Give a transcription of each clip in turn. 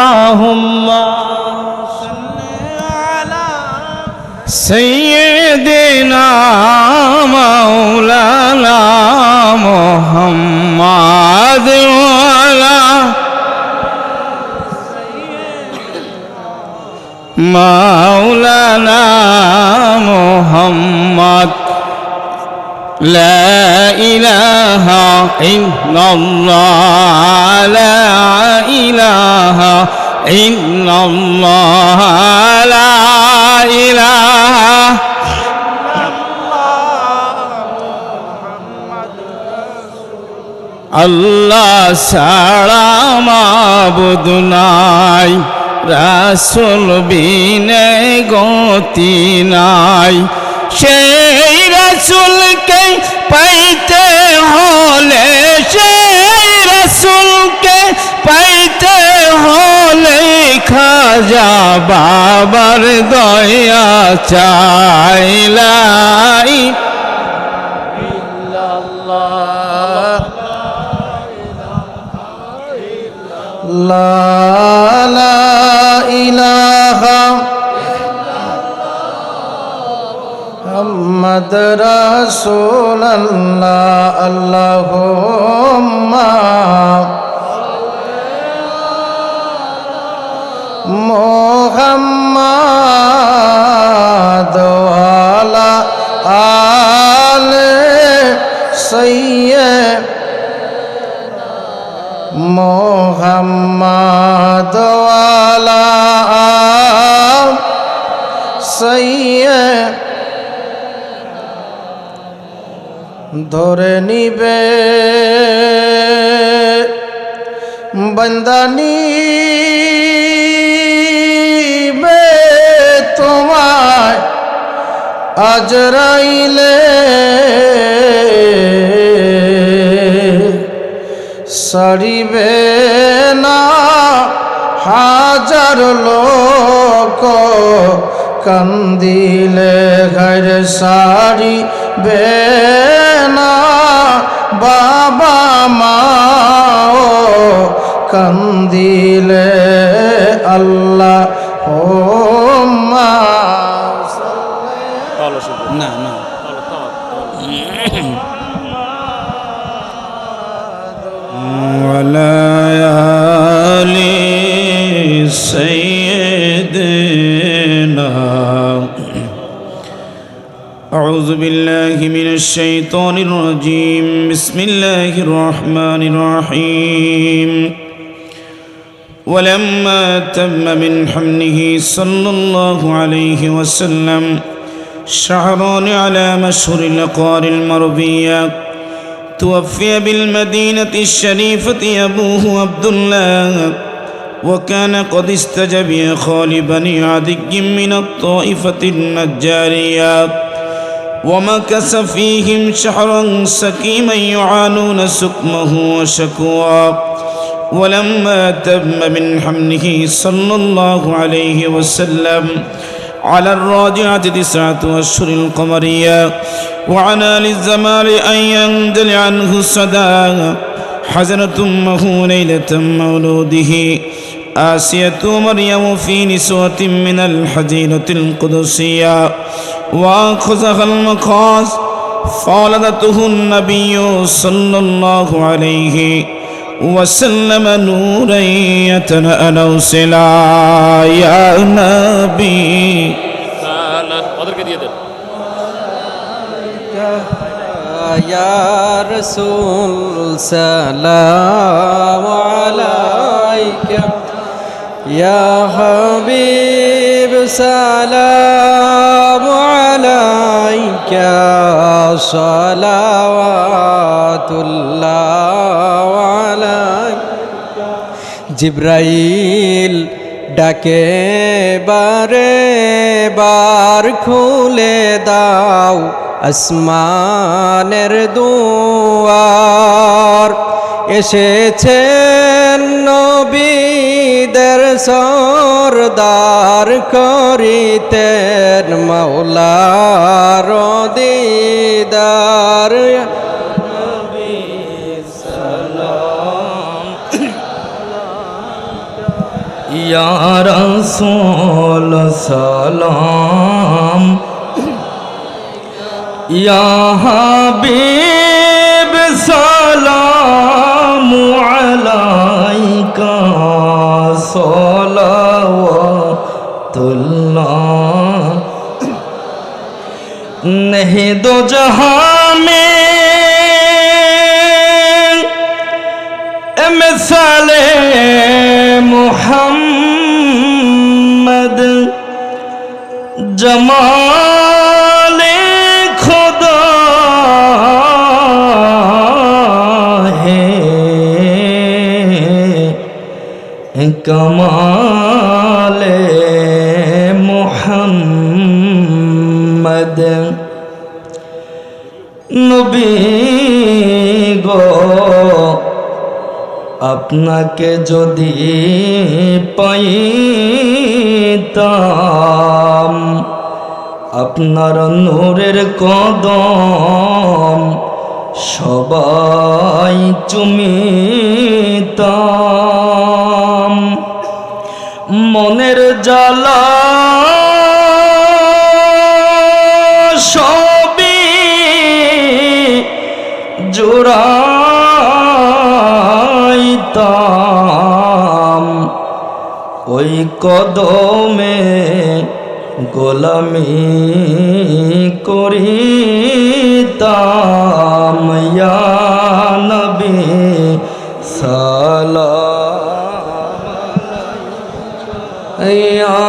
اللهم سيدنا مولانا محمد وعلى مولانا محمد لا إله إلا الله لا إله إلا الله لا إله আল্লাহ সারা মাবুদ নাই রাসুল বিনে গতি নাই সেই রসুলকে পাইতে হলে সেই রসুলকে পাইতে হলে খাজা বাবার দয়া চাইলাই। লা ইলাহা মোহাম্মদ রসুল্লাহ আল্লাহ মোহাম্মদ আলা আলে সৈয়ে মোহাম্মদ আলা সৈয়ে ধরে নিবে। বন্দানি বে তোমায় আজরাইলে সরিবে না হাজার লোক কান্দিলে ঘর সারি না বাবা মাও কান্দিলে আল্লাহ ও মা না না وعلى آل سيدنا أعوذ بالله من الشيطان الرجيم. بسم الله الرحمن الرحيم. ولما تم من حمله صلى الله عليه وسلم شعران على مشهر الأقار المربية توفي بالمدينة الشريفة أبوه عبد الله وكان قد استجب خال بني عدي من الطائفة النجارية. ومكث فيهم شهرا سكيما يعانون سقمه وشكواه ولما تم من حمله صلى الله عليه وسلم على الراجعة تسعة أشهر القمرية وعلى للزمان أن ينجل عنه الصدى حزنت أمه ليلة مولوده آسية مريم في نسوة من الحزينة القدسية. وخزخ المقاس فولدته النبي صلى الله عليه وسلم نورا يتنألو سلا. يا نبي. يا رسول سلام عليك. يا حبيب سلام. জিব্রাইল ডাকে বারে বার খুলে দাও আসমানের দুয়ার। এসেছেন নবীদের সরদার করিতেন মৌলার দিদার। ইয়া রাসূল সালাম। ইয়া হাবিব সালাম। আলাইকা সলাওয়াতুল্লাহ নহি দো জহাঁ মে মিসালে মুহাম্মদ জমা কমালে মোহাম্মদ নবী আপনাকে যদি পাইতাম আপনার নূরের কদম সবাই চুমি জ্বালা সবই জোড়াইতাম। ওই কদমে গোলামি করিতাম। নবী সালাম। ইয়া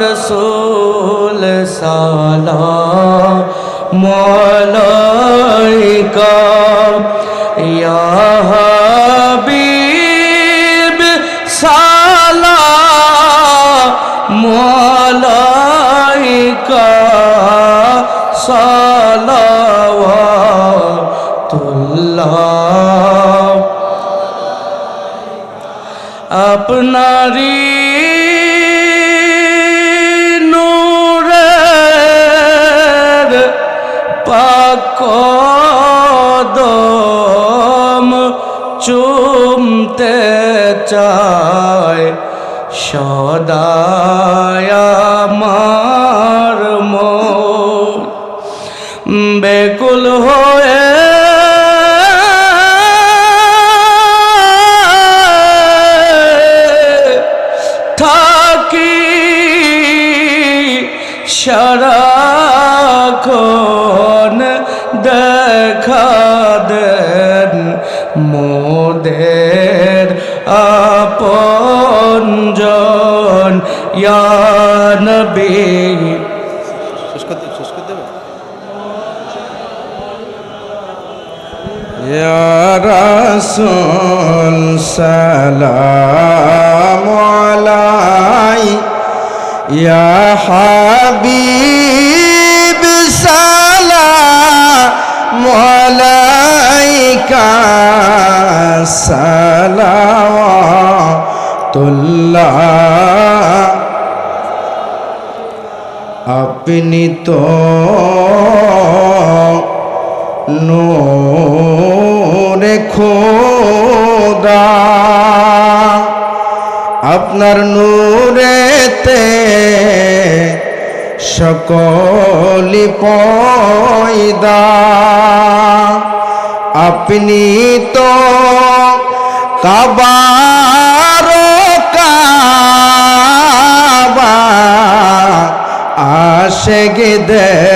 রসুল সালাম আলাইকা ইয়া হাবিব সালাম আলাইকা সালাওয়াতুল্লাহ আপনারি নূরের পাকদম চুমতে চায় সদায় মোদের আপনজন ইয়া নবী। শেষ করতে শেষ করতে রসুল সালাম আলাই ইয়া হাবিব সালাম আলাইকা। সালাওয়াতুল্লাহ। আপনি তো নূরে খোদা। আপনার নূরেতে সকলি পয়দা। আপনি তো কাবার কাবা আশেগদের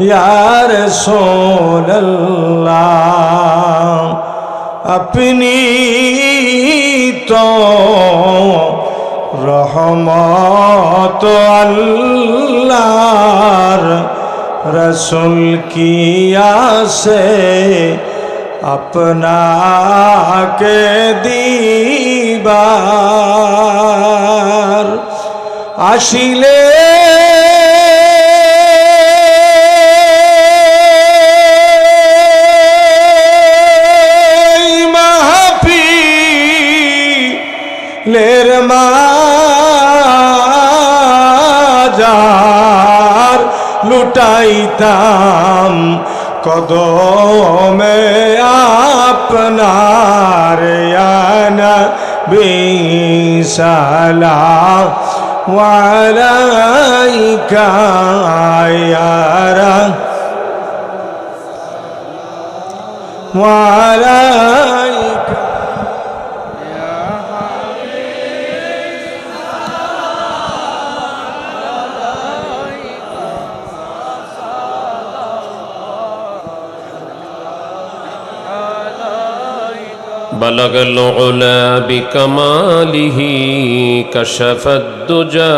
ইয়ার সোল্লাহ আপনি তো রহমত আল্লাহর রসুল কি আসে আপনাকে দিবার আসিলে লুটাইতাম কদমে আপনার বিশালা ওয়ালাইকা ওয়ালাই بلغ العلا بكماله كشف الدجى